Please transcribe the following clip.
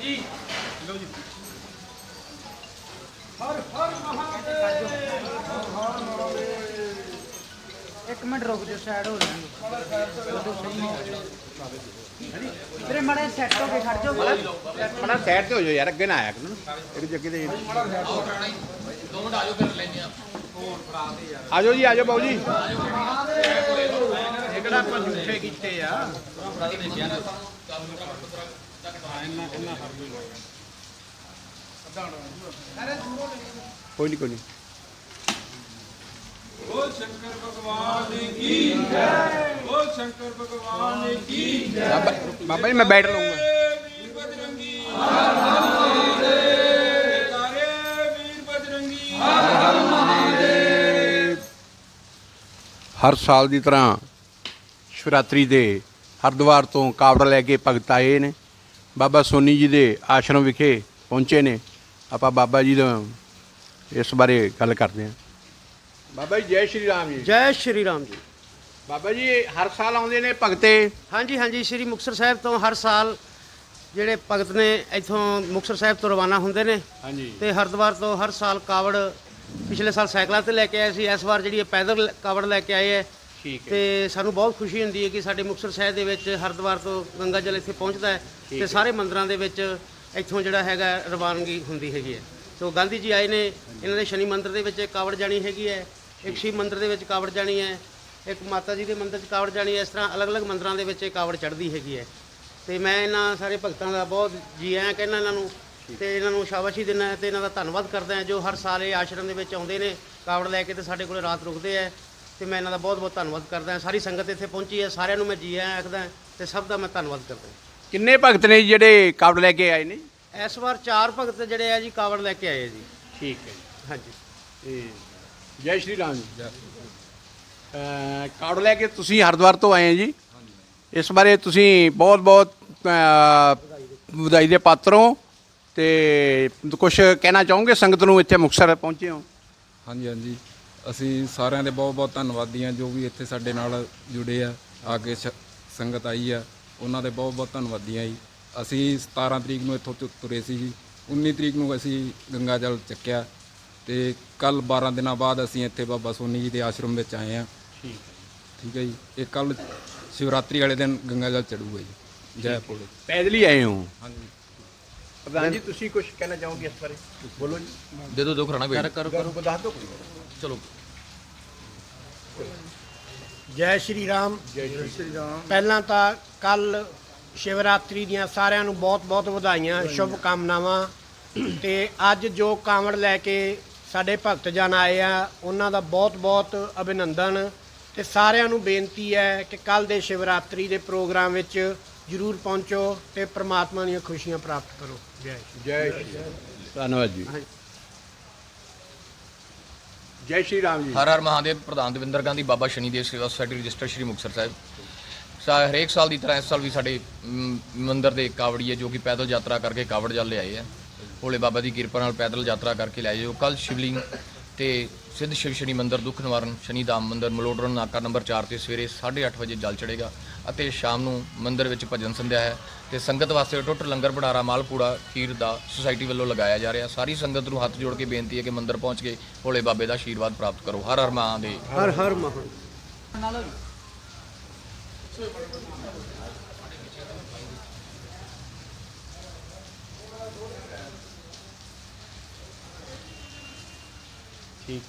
ਜੀ। ਇੱਕ ਮਿੰਟ ਰੁਕ ਜਾ ਸਾਈਡ ਹੋ ਜਾਣ ਵੀਰੇ ਮੜੇ ਸੈੱਟ ਹੋ ਕੇ ਖੜ ਜਾਓ। ਮੜਾ ਸਾਈਡ ਤੇ ਹੋ ਜਾਓ ਯਾਰ ਅੱਗੇ ਨਾ ਆਇਆ ਕਰੋ ਇੱਕ ਜੱਗੇ ਦੇ ਦੋ ਮਿੰਟ ਆਜੋ ਫਿਰ ਆ ਆਜੋ ਜੀ ਆਜੋ ਬਾਊ ਜੀ। ਇਹ ਕਿਹੜਾ ਆਪਾਂ ਝੂਠੇ ਕੀਤੇ ਆ। ਕੋਈ ਨਹੀਂ ਕੋਈ ਨਹੀਂ ਸ਼ੰਕਰ ਭਗਵਾਨ ਕੀ ਜੈ? ਬੋਲ ਸ਼ੰਕਰ ਭਗਵਾਨ ਕੀ ਜੈ? ਬਾਬਾ ਜੀ ਮੈਂ ਬੈਠ ਲਵਾਂਗਾ ਵੀਰ ਬਜਰੰਗੀ ਹਰ ਹਰ ਮਹਾਦੇਵ ਤਾਰੇ ਵੀਰ ਬਜਰੰਗੀ। ਹਰ ਹਰ ਮਹਾਦੇਵ। ਹਰ ਸਾਲ ਦੀ ਤਰ੍ਹਾਂ ਸ਼ਿਵਰਾਤਰੀ ਦੇ ਹਰਦੁਆਰ ਤੋਂ ਕਾਵੜ ਲੈ ਕੇ ਭਗਤ ਆਏ ਨੇ। ਬਾਬਾ ਸੋਨੀ ਜੀ ਦੇ ਆਸ਼ਰਮ ਵਿਖੇ ਪਹੁੰਚੇ ਨੇ। ਆਪਾਂ ਬਾਬਾ ਜੀ ਦਾ ਇਸ ਬਾਰੇ ਗੱਲ ਕਰਦੇ ਹਾਂ। ਬਾਬਾ ਜੀ ਜੈ ਸ਼੍ਰੀ ਰਾਮ ਜੀ। ਜੈ ਸ਼੍ਰੀ ਰਾਮ ਜੀ। ਬਾਬਾ ਜੀ ਹਰ ਸਾਲ ਆਉਂਦੇ ਨੇ ਭਗਤੇ? ਹਾਂਜੀ ਹਾਂਜੀ ਸ਼੍ਰੀ ਮੁਕਤਸਰ ਸਾਹਿਬ ਤੋਂ ਹਰ ਸਾਲ ਜਿਹੜੇ ਭਗਤ ਨੇ ਇੱਥੋਂ ਮੁਕਤਸਰ ਸਾਹਿਬ ਤੋਂ ਰਵਾਨਾ ਹੁੰਦੇ ਨੇ। ਹਾਂਜੀ। ਤੇ ਹਰਿਦੁਆਰ ਤੋਂ ਹਰ ਸਾਲ ਕਾਵੜ ਪਿਛਲੇ ਸਾਲ ਸਾਈਕਲਾਂ ਤੇ ਲੈ ਕੇ ਆਏ ਸੀ। ਇਸ ਵਾਰ ਜਿਹੜੀ ਇਹ ਪੈਦਲ ਕਾਵੜ ਲੈ ਕੇ ਆਏ ਹੈ ਠੀਕ ਹੈ। ਤੇ ਸਾਨੂੰ ਬਹੁਤ ਖੁਸ਼ੀ ਹੁੰਦੀ ਹੈ ਕਿ ਸਾਡੇ ਮੁਕਤਸਰ ਸਾਹਿਬ ਦੇ ਵਿੱਚ ਹਰਿਦੁਆਰ ਤੋਂ ਗੰਗਾ ਜਲ ਇੱਥੇ ਪਹੁੰਚਦਾ ਹੈ ਤੇ ਸਾਰੇ ਮੰਦਰਾਂ ਦੇ ਵਿੱਚ ਇੱਥੋਂ ਜਿਹੜਾ ਹੈਗਾ ਰਵਾਨਗੀ ਹੁੰਦੀ ਹੈਗੀ ਹੈ। ਸੋ ਗਾਂਧੀ ਜੀ ਆਏ ਨੇ ਇਹਨਾਂ ਦੇ ਸ਼ਨੀ ਮੰਦਿਰ ਦੇ ਵਿੱਚ ਕਾਵੜ ਜਾਣੀ ਹੈਗੀ ਹੈ ਇੱਕ ਸ਼ਿਵ ਮੰਦਿਰ ਦੇ ਵਿੱਚ ਕਾਵੜ ਜਾਣੀ ਹੈ ਇੱਕ ਮਾਤਾ ਜੀ ਦੇ ਮੰਦਿਰ 'ਚ ਕਾਵੜ ਜਾਣੀ ਹੈ ਇਸ ਤਰ੍ਹਾਂ ਅਲੱਗ-ਅਲੱਗ ਮੰਦਰਾਂ ਦੇ ਵਿੱਚ ਇਹ ਕਾਵੜ ਚੜ੍ਹਦੀ ਹੈਗੀ ਹੈ। ਤੇ ਮੈਂ ਇਹਨਾਂ ਸਾਰੇ ਭਗਤਾਂ ਦਾ ਬਹੁਤ ਜੀ ਆਇਆਂ ਕਹਿੰਦਾ ਇਹਨਾਂ ਨੂੰ ਤੇ ਇਹਨਾਂ ਨੂੰ ਸ਼ਾਬਾਸ਼ੀ ਦਿੰਦਾ ਤੇ ਇਹਨਾਂ ਦਾ ਧੰਨਵਾਦ ਕਰਦਾ ਹਾਂ ਜੋ ਹਰ ਸਾਲ ਇਹ ਆਸ਼ਰਮ ਦੇ ਵਿੱਚ ਆਉਂਦੇ ਨੇ ਕਾਵੜ ਲੈ ਕੇ ਤੇ ਸਾਡੇ ਕੋਲੇ ਰਾਤ ਰੁਕਦੇ ਆ ਤੇ ਮੈਂ ਇਹਨਾਂ ਦਾ ਬਹੁਤ ਬਹੁਤ ਧੰਨਵਾਦ ਕਰਦਾ ਹਾਂ। ਸਾਰੀ ਸੰਗਤ ਇੱਥੇ ਪਹੁੰਚੀ ਹੈ ਸਾਰਿਆਂ ਨੂੰ ਮੈਂ ਜੀ ਆਇਆਂ ਆਖਦਾ ਤੇ ਸਭ ਦਾ ਮੈਂ ਧੰਨਵਾਦ ਕਰਦਾ ਕਿੰਨੇ ਭਗਤ ਨੇ ਜੀ ਜਿਹੜੇ ਕਾਵੜ ਲੈ ਕੇ ਆਏ ਨੇ ਇਸ ਵਾਰ ਚਾਰ ਭਗਤ ਜਿਹੜੇ ਆ ਜੀ ਕਾਵੜ ਲੈ ਕੇ ਆਏ ਆ ਜੀ। ਠੀਕ ਹੈ ਹਾਂਜੀ। ਤੇ ਜੈ ਸ਼੍ਰੀ ਰਾਮ ਜੀ। ਅਹ ਕਾਵੜ ਲੈ ਕੇ ਤੁਸੀਂ ਹਰਿਦੁਆਰ ਤੋਂ ਆਏ ਹੋ ਜੀ। ਇਸ ਬਾਰੇ ਤੁਸੀਂ ਬਹੁਤ ਬਹੁਤ ਅਹ, ਵਧਾਈ ਦੇ ਪਾਤਰ ਹੋ ਤੇ ਕੁਝ ਕਹਿਣਾ ਚਾਹੋਗੇ? ਸੰਗਤ ਨੂੰ ਇੱਥੇ ਮੁਕਤਸਰ ਪਹੁੰਚੇ ਹੋ। ਹਾਂਜੀ ਹਾਂਜੀ। ਅਸੀਂ ਸਾਰਿਆਂ ਦੇ ਬਹੁਤ ਬਹੁਤ ਧੰਨਵਾਦੀ ਹਾਂ ਜੋ ਵੀ ਇੱਥੇ ਸਾਡੇ ਨਾਲ ਜੁੜੇ ਆ ਆ ਕੇ ਸ਼- ਸੰਗਤ ਆਈ ਆ। ਉਹਨਾਂ ਦੇ ਬਹੁਤ ਬਹੁਤ ਧੰਨਵਾਦੀ ਹਾਂ ਜੀ। ਅਸੀਂ 17 ਤਰੀਕ ਨੂੰ ਇੱਥੋਂ ਤੁ- ਤੁਰੇ ਸੀ ਜੀ। 19 ਤਰੀਕ ਨੂੰ ਅਸੀਂ ਗੰਗਾ ਜਲ ਚੱਕਿਆ ਤੇ ਕੱਲ 12 ਦਿਨਾਂ ਬਾਅਦ ਅਸੀਂ ਇੱਥੇ ਬਾਬਾ ਸੋਨੀ ਜੀ ਦੇ ਆਸ਼ਰਮ ਵਿੱਚ ਆਏ ਆ ਠੀਕ ਠੀਕ ਹੈ ਜੀ। ਇਹ ਕੱਲ ਸ਼ਿਵਰਾਤਰੀ ਵਾਲੇ ਦਿਨ ਗੰਗਾ ਜਲ ਚੜੂਗਾ ਜੀ। ਜੈ ਭੋਲੇ। ਪੈਦਲ ਹੀ ਆਏ ਹੋ? ਹਾਂਜੀ। ਪ੍ਰਧਾਨ ਜੀ ਤੁਸੀਂ ਕੁਝ ਕਹਿਣਾ ਚਾਹੋਗੇ ਇਸ ਬਾਰੇ? ਬੋਲੋ ਜੀ। ਦੇ ਦੋ ਦੋ ਖਰਾਣਾ ਕੋਈ ਕਰੋ ਕਰੋ ਦੱਸ ਦਿਓ ਕੋਈ। ਚਲੋ। ਜੈ ਸ਼੍ਰੀ ਰਾਮ। ਜੈ ਸ਼੍ਰੀ ਰਾਮ। ਪਹਿਲਾਂ ਤਾਂ ਕੱਲ ਸ਼ਿਵਰਾਤਰੀ ਦੀਆਂ ਸਾਰਿਆਂ ਨੂੰ ਬਹੁਤ-ਬਹੁਤ ਵਧਾਈਆਂ ਸ਼ੁਭ ਕਾਮਨਾਵਾਂ। ਤੇ ਅੱਜ ਜੋ ਕਾਂਵੜ ਲੈ ਕੇ ਸਾਡੇ ਭਗਤ ਜਨ ਆਏ ਆ ਉਹਨਾਂ ਦਾ ਬਹੁਤ-ਬਹੁਤ ਅਭਿਨੰਦਨ। ਤੇ ਸਾਰਿਆਂ ਨੂੰ ਬੇਨਤੀ ਹੈ ਕਿ ਕੱਲ ਦੇ ਸ਼ਿਵਰਾਤਰੀ ਦੇ ਪ੍ਰੋਗਰਾਮ ਵਿੱਚ ਜਰੂਰ ਪਹੁੰਚੋ ਤੇ ਪ੍ਰਮਾਤਮਾ ਦੀਆਂ ਖੁਸ਼ੀਆਂ ਪ੍ਰਾਪਤ ਕਰੋ। ਜੈ ਜੈ ਧੰਨਵਾਦ ਜੀ। ਜੈ ਸ਼੍ਰੀ ਰਾਮ ਜੀ। ਹਰ ਹਰ ਮਹਾਦੇਵ ਪ੍ਰਧਾਨ ਦਵਿੰਦਰ ਗਾਂਧੀ, ਬਾਬਾ ਸ਼ਨੀਦੇਵ ਸੇਵਾ ਸੁਸਾਇਟੀ ਰਜਿਸਟਰ ਸ਼੍ਰੀ ਮੁਕਤਸਰ ਸਾਹਿਬ। ਸਾ ਹਰੇਕ ਸਾਲ ਦੀ ਤਰ੍ਹਾਂ ਇਸ ਸਾਲ ਵੀ ਸਾਡੇ ਮੰਦਿਰ ਦੇ ਕਾਵੜੀਏ ਜੋ ਕਿ ਪੈਦਲ ਯਾਤਰਾ ਕਰਕੇ ਕਾਵੜ ਜਲ ਲਿਆਏ ਆ ਭੋਲੇ ਬਾਬਾ ਦੀ ਕਿਰਪਾ ਨਾਲ ਪੈਦਲ ਯਾਤਰਾ ਕਰਕੇ ਲਿਆਏ ਜੋ ਕੱਲ ਸ਼ਿਵਲਿੰਗ ਤੇ ਸਿੱਧ ਸ਼ਿਵ ਸ਼ਨੀ ਮੰਦਿਰ, ਦੁੱਖ ਨਿਵਾਰਨ ਸ਼ਨੀ ਧਾਮ ਮੰਦਿਰ, ਮਲੋਡਰਨ ਨਾਕਾ ਨੰਬਰ 4 ਤੇ ਸਵੇਰੇ 8:30 ਵਜੇ ਜਲ ਚੜੇਗਾ ਅਤੇ ਸ਼ਾਮ ਨੂੰ ਮੰਦਿਰ ਵਿੱਚ ਭਜਨ ਸੰਧਿਆ ਹੈ ਤੇ ਸੰਗਤ ਵਾਸਤੇ ਟੁੱਟ ਲੰਗਰ ਭੰਡਾਰਾ ਮਾਲਪੂੜਾ ਖੀਰ ਦਾ ਸੁਸਾਇਟੀ ਵੱਲੋਂ ਲਗਾਇਆ ਜਾ ਰਿਹਾ। ਸਾਰੀ ਸੰਗਤ ਨੂੰ ਹੱਥ ਜੋੜ ਕੇ ਬੇਨਤੀ ਹੈ ਕਿ ਮੰਦਿਰ ਪਹੁੰਚ ਕੇ ਭੋਲੇ ਬਾਬੇ ਦਾ ਆਸ਼ੀਰਵਾਦ ਪ੍ਰਾਪਤ ਕਰੋ। ਹਰ ਹਰ ਮਹਾਦੇਵ। ਹਰ ਹਰ ਮਹਾਨ ਠੀਕ ਹੈ